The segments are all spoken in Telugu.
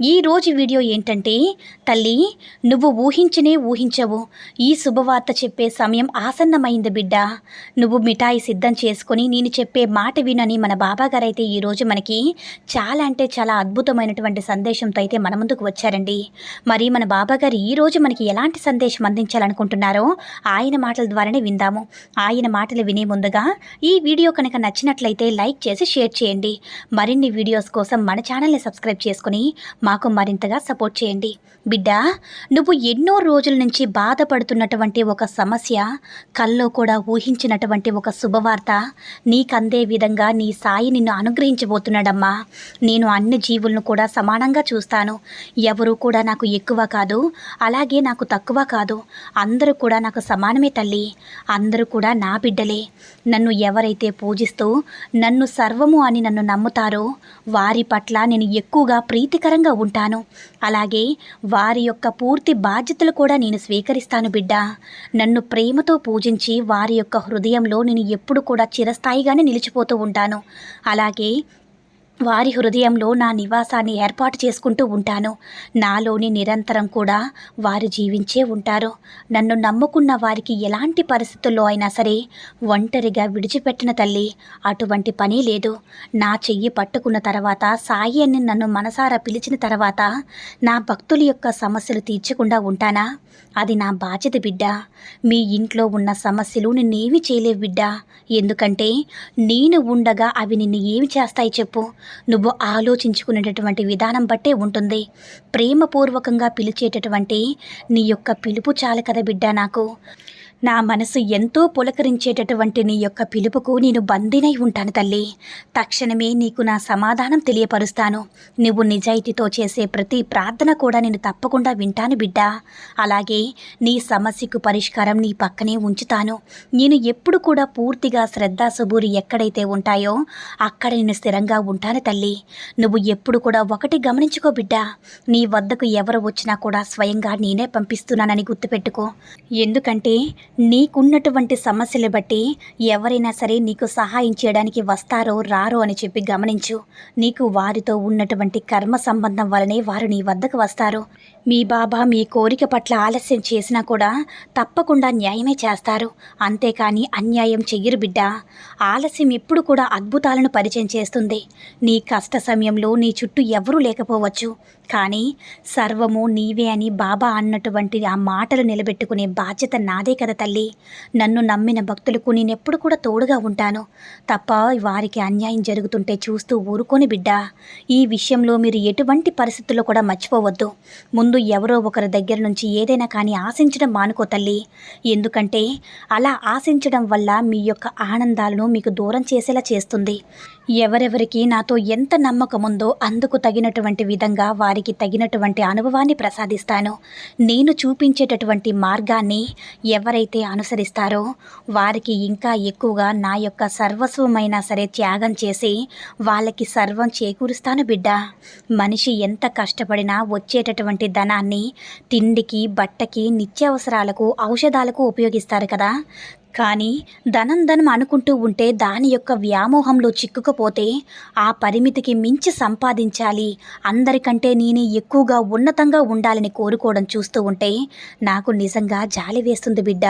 ఈ రోజు వీడియో ఏంటంటే తల్లి నువ్వు ఊహించనే ఊహించవు. ఈ శుభవార్త చెప్పే సమయం ఆసన్నమైంది బిడ్డ. నువ్వు మిఠాయి సిద్ధం చేసుకొని నేను చెప్పే మాట వినని మన బాబాగారు అయితే ఈరోజు మనకి చాలా అంటే చాలా అద్భుతమైనటువంటి సందేశంతో అయితే మన ముందుకు వచ్చారండి. మరి మన బాబాగారు ఈరోజు మనకి ఎలాంటి సందేశం అందించాలనుకుంటున్నారో ఆయన మాటల ద్వారానే విందాము. ఆయన మాటలు వినే ముందుగా ఈ వీడియో కనుక నచ్చినట్లయితే లైక్ చేసి షేర్ చేయండి. మరిన్ని వీడియోస్ కోసం మన ఛానల్ని సబ్స్క్రైబ్ చేసుకుని మాకు మరింతగా సపోర్ట్ చేయండి. బిడ్డ నువ్వు ఎన్నో రోజుల నుంచి బాధపడుతున్నటువంటి ఒక సమస్య కల్లో కూడా ఊహించినటువంటి ఒక శుభవార్త నీకందే విధంగా నీ సాయి నిన్ను అనుగ్రహించబోతున్నాడమ్మా. నేను అన్ని జీవులను కూడా సమానంగా చూస్తాను. ఎవరు కూడా నాకు ఎక్కువ కాదు అలాగే నాకు తక్కువ కాదు. అందరూ కూడా నాకు సమానమే తల్లి. అందరూ కూడా నా బిడ్డలే. నన్ను ఎవరైతే పూజిస్తూ నన్ను సర్వము అని నన్ను నమ్ముతారో వారి పట్ల నేను ఎక్కువగా ప్రీతికరంగా ఉంటాను. అలాగే వారి యొక్క పూర్తి బాధ్యతలు కూడా నేను స్వీకరిస్తాను బిడ్డ. నన్ను ప్రేమతో పూజించి వారి యొక్క హృదయంలో నేను ఎప్పుడు కూడా చిరస్థాయిగానే నిలిచిపోతూ ఉంటాను. అలాగే వారి హృదయంలో నా నివాసాన్ని ఏర్పాటు చేసుకుంటూ ఉంటాను. నాలోని నిరంతరం కూడా వారు జీవించే ఉంటారు. నన్ను నమ్ముకున్న వారికి ఎలాంటి పరిస్థితుల్లో అయినా సరే ఒంటరిగా విడిచిపెట్టిన తల్లి అటువంటి పని లేదు. నా చెయ్యి పట్టుకున్న తర్వాత సాయి అని నన్ను మనసారా పిలిచిన తర్వాత నా భక్తుల యొక్క సమస్యలు తీర్చకుండా ఉంటానా? అది నా బాధ్యత బిడ్డ. మీ ఇంట్లో ఉన్న సమస్యలు నిన్నేమి చేయలేవు బిడ్డ. ఎందుకంటే నేను ఉండగా అవి నిన్ను ఏమి చేస్తాయి చెప్పు. నువ్వు ఆలోచించుకునేటటువంటి విధానం బట్టే ఉంటుంది. ప్రేమపూర్వకంగా పిలిచేటటువంటి నీ యొక్క పిలుపు చాలు కదా బిడ్డ నాకు. నా మనసు ఎంతో పులకరించేటటువంటి నీ యొక్క పిలుపుకు నేను బందీనై ఉంటాను తల్లి. తక్షణమే నీకు నా సమాధానం తెలియపరుస్తాను. నువ్వు నిజాయితీతో చేసే ప్రతి ప్రార్థన కూడా నేను తప్పకుండా వింటాను బిడ్డా. అలాగే నీ సమస్యకు పరిష్కారం నీ పక్కనే ఉంచుతాను. నేను ఎప్పుడు కూడా పూర్తిగా శ్రద్ధ సుబూరి ఎక్కడైతే ఉంటాయో అక్కడ నేను స్థిరంగా ఉంటాను తల్లి. నువ్వు ఎప్పుడు కూడా ఒకటి గమనించుకో బిడ్డా. నీ వద్దకు ఎవరు వచ్చినా కూడా స్వయంగా నేనే పంపిస్తున్నానని గుర్తుపెట్టుకో. ఎందుకంటే నీకున్నటువంటి సమస్యలు బట్టి ఎవరైనా సరే నీకు సహాయం చేయడానికి వస్తారో రారో అని చెప్పి గమనించు. నీకు వారితో ఉన్నటువంటి కర్మ సంబంధం వలనే వారు నీ వద్దకు వస్తారు. మీ బాబా మీ కోరిక పట్ల ఆలస్యం చేసినా కూడా తప్పకుండా న్యాయమే చేస్తారు. అంతేకాని అన్యాయం చెయ్యరు బిడ్డ. ఆలస్యం ఎప్పుడు కూడా అద్భుతాలను పరిచయం చేస్తుంది. నీ కష్ట సమయంలో నీ చుట్టూ ఎవరూ లేకపోవచ్చు. కానీ సర్వము నీవే అని బాబా అన్నటువంటి ఆ మాటలు నిలబెట్టుకునే బాధ్యత నాదే కదా తల్లి. నన్ను నమ్మిన భక్తులకు నేనెప్పుడు కూడా తోడుగా ఉంటాను. తప్ప వారికి అన్యాయం జరుగుతుంటే చూస్తూ ఊరుకొని బిడ్డ. ఈ విషయంలో మీరు ఎటువంటి పరిస్థితుల్లో కూడా మర్చిపోవద్దు. ముందు ముందు ఎవరో ఒకరి దగ్గర నుంచి ఏదైనా కానీ ఆశించడం మానుకో తల్లి. ఎందుకంటే అలా ఆశించడం వల్ల మీ యొక్క ఆనందాలను మీకు దూరం చేసేలా చేస్తుంది. ఎవరెవరికి నాతో ఎంత నమ్మకం ఉందో అందుకు తగినటువంటి విధంగా వారికి తగినటువంటి అనుభవాన్ని ప్రసాదిస్తాను. నేను చూపించేటటువంటి మార్గాన్ని ఎవరైతే అనుసరిస్తారో వారికి ఇంకా ఎక్కువగా నా యొక్క సర్వస్వమైనా సరే త్యాగం చేసి వాళ్ళకి సర్వం చేకూరుస్తాను బిడ్డ. మనిషి ఎంత కష్టపడినా వచ్చేటటువంటి ధనాన్ని తిండికి బట్టకి నిత్యావసరాలకు ఔషధాలకు ఉపయోగిస్తారు కదా. కానీ ధనం ధనం అనుకుంటూ ఉంటే దాని యొక్క వ్యామోహంలో చిక్కుకపోతే ఆ పరిమితికి మించి సంపాదించాలి. అందరికంటే నేనే ఎక్కువగా ఉన్నతంగా ఉండాలని కోరుకోవడం చూస్తూ ఉంటే నాకు నిజంగా జాలి వేస్తుంది బిడ్డ.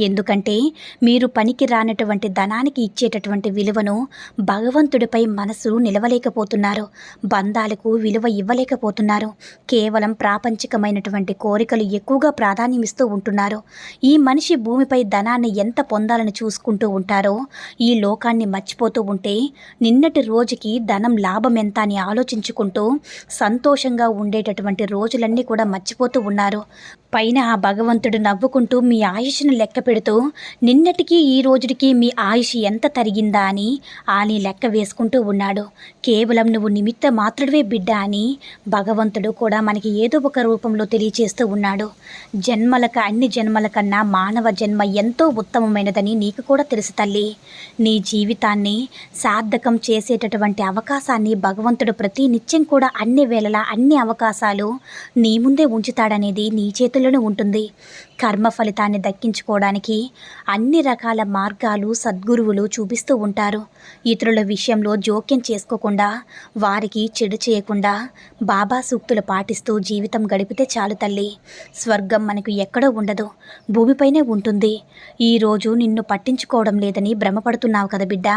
ఎందుకంటే మీరు పనికి రానటువంటి ధనానికి ఇచ్చేటటువంటి విలువను భగవంతుడిపై మనసు నిలవలేకపోతున్నారు. బంధాలకు విలువ ఇవ్వలేకపోతున్నారు. కేవలం ప్రాపంచికమైనటువంటి కోరికలు ఎక్కువగా ప్రాధాన్యమిస్తూ ఉంటున్నారు. ఈ మనిషి భూమిపై ధనాన్ని ఎంత పొందాలని చూసుకుంటూ ఉంటారో ఈ లోకాన్ని మర్చిపోతూ ఉంటే నిన్నటి రోజుకి ధనం లాభం ఎంత అని ఆలోచించుకుంటూ సంతోషంగా ఉండేటటువంటి రోజులన్నీ కూడా మర్చిపోతూ ఉన్నారు. పైన ఆ భగవంతుడు నవ్వుకుంటూ మీ ఆయుష్ను లెక్క పెడుతూ నిన్నటికి ఈ రోజుడికి మీ ఆయుష్ ఎంత తరిగిందా అని ఆని లెక్క వేసుకుంటూ ఉన్నాడు. కేవలం నువ్వు నిమిత్త మాత్రుడివే బిడ్డ అని భగవంతుడు కూడా మనకి ఏదో ఒక రూపంలో తెలియచేస్తూ ఉన్నాడు. జన్మలక అన్ని జన్మల కన్నా మానవ జన్మ ఎంతో ఉత్తమమైనదని నీకు కూడా తెలుసు తల్లి. నీ జీవితాన్ని సార్థకం చేసేటటువంటి అవకాశాన్ని భగవంతుడు ప్రతి నిత్యం కూడా అన్ని వేళలా అన్ని అవకాశాలు నీ ముందే ఉంచుతాడనేది నీ చేతుల్లోనే ఉంటుంది. కర్మ ఫలితాన్ని దక్కించుకోవడానికి అన్ని రకాల మార్గాలు సద్గురువులు చూపిస్తూ ఉంటారు. ఇతరుల విషయంలో జోక్యం చేసుకోకుండా వారికి చెడు చేయకుండా బాబా సూక్తులు పాటిస్తూ జీవితం గడిపితే చాలు తల్లి. స్వర్గం మనకు ఎక్కడో ఉండదు భూమిపైనే ఉంటుంది. ఈరోజు నిన్ను పట్టించుకోవడం లేదని భ్రమపడుతున్నావు కదా బిడ్డ.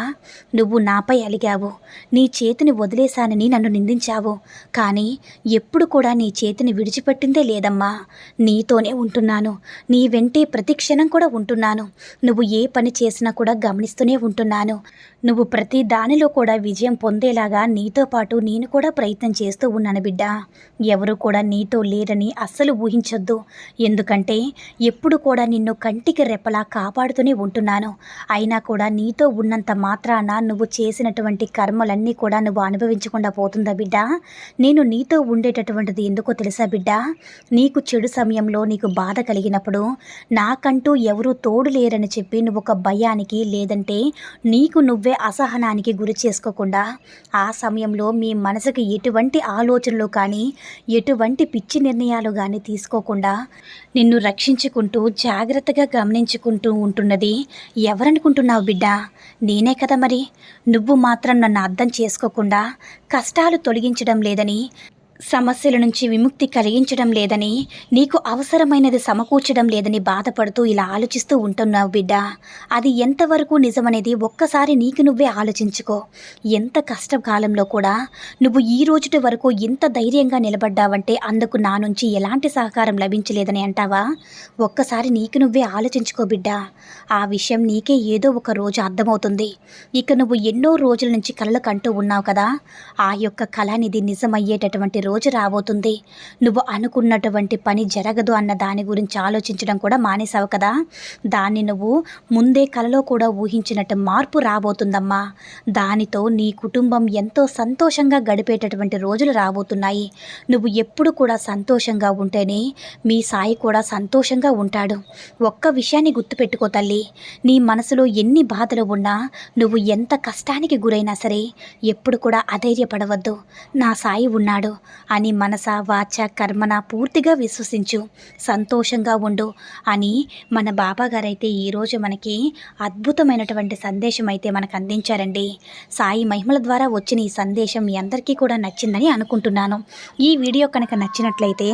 నువ్వు నాపై అలిగావు. నీ చేతిని వదిలేశానని నన్ను నిందించావు. కానీ ఎప్పుడు కూడా నీ చేతిని విడిచిపెట్టిందే లేదమ్మా. నీతోనే ఉంటున్నాను. నీ వెంటే ప్రతిక్షణం కూడా ఉంటున్నాను. నువ్వు ఏ పని చేసినా కూడా గమనిస్తూనే ఉంటున్నాను. నువ్వు ప్రతి దానిలో కూడా విజయం పొందేలాగా నీతో పాటు నేను కూడా ప్రయత్నం చేస్తూ ఉన్నాను బిడ్డ. ఎవరు కూడా నీతో లేరని అస్సలు ఊహించొద్దు. ఎందుకంటే ఎప్పుడు కూడా నిన్ను కంటికి రెప్పలా కాపాడుతూనే ఉంటున్నాను. అయినా కూడా నీతో ఉన్నంత మాత్రాన నువ్వు చేసినటువంటి కర్మలన్నీ కూడా నువ్వు అనుభవించకుండా పోతుందా బిడ్డ? నేను నీతో ఉండేటటువంటిది ఎందుకో తెలుసా బిడ్డ? నీకు చెడు సమయంలో నీకు బాధ కలిగిన ఉన్నప్పుడు నాకంటూ ఎవరు తోడు లేరని చెప్పి నువ్వు ఒక భయానికి లేదంటే నీకు నువ్వే అసహనానికి గురి చేసుకోకుండా ఆ సమయంలో మీ మనసుకి ఎటువంటి ఆలోచనలు కానీ ఎటువంటి పిచ్చి నిర్ణయాలు కానీ తీసుకోకుండా నిన్ను రక్షించుకుంటూ జాగ్రత్తగా గమనించుకుంటూ ఉంటున్నది ఎవరనుకుంటున్నావు బిడ్డ? నేనే కదా మరి. నువ్వు మాత్రం నన్ను అర్థం చేసుకోకుండా కష్టాలు తొలగించడం లేదని సమస్యల నుంచి విముక్తి కలిగించడం లేదని నీకు అవసరమైనది సమకూర్చడం లేదని బాధపడుతూ ఇలా ఆలోచిస్తూ ఉంటున్నావు బిడ్డ. అది ఎంతవరకు నిజమనేది ఒక్కసారి నీకు నువ్వే ఆలోచించుకో. ఎంత కష్టకాలంలో కూడా నువ్వు ఈ రోజుటి వరకు ఇంత ధైర్యంగా నిలబడ్డావంటే అందుకు నా నుంచి ఎలాంటి సహకారం లభించలేదని అంటావా? ఒక్కసారి నీకు నువ్వే ఆలోచించుకో బిడ్డ. ఆ విషయం నీకే ఏదో ఒక రోజు అర్థమవుతుంది. ఇక నువ్వు ఎన్నో రోజుల నుంచి కలలు కంటూ ఉన్నావు కదా. ఆ యొక్క కళ అనేది నిజమయ్యేటటువంటి రోజు రాబోతుంది. నువ్వు అనుకున్నటువంటి పని జరగదు అన్న దాని గురించి ఆలోచించడం కూడా మానేశావు కదా. దాన్ని నువ్వు ముందే కలలో కూడా ఊహించినట్టు మార్పు రాబోతుందమ్మా. దానితో నీ కుటుంబం ఎంతో సంతోషంగా గడిపేటటువంటి రోజులు రాబోతున్నాయి. నువ్వు ఎప్పుడు కూడా సంతోషంగా ఉంటేనే మీ సాయి కూడా సంతోషంగా ఉంటాడు. ఒక్క విషయాన్ని గుర్తుపెట్టుకో తల్లి. నీ మనసులో ఎన్ని బాధలు ఉన్నా నువ్వు ఎంత కష్టానికి గురైనా సరే ఎప్పుడు కూడా అధైర్యపడవద్దు. నా సాయి ఉన్నాడు. అని మనస వాచ కర్మన పూర్తిగా విశ్వసించు. సంతోషంగా ఉండు. అని మన బాబా గారైతే ఈరోజు మనకి అద్భుతమైనటువంటి సందేశం అయితే మనకు అందించారండి. సాయి మహిమల ద్వారా వచ్చిన ఈ సందేశం మీ అందరికీ కూడా నచ్చిందని అనుకుంటున్నాను. ఈ వీడియో కనుక నచ్చినట్లయితే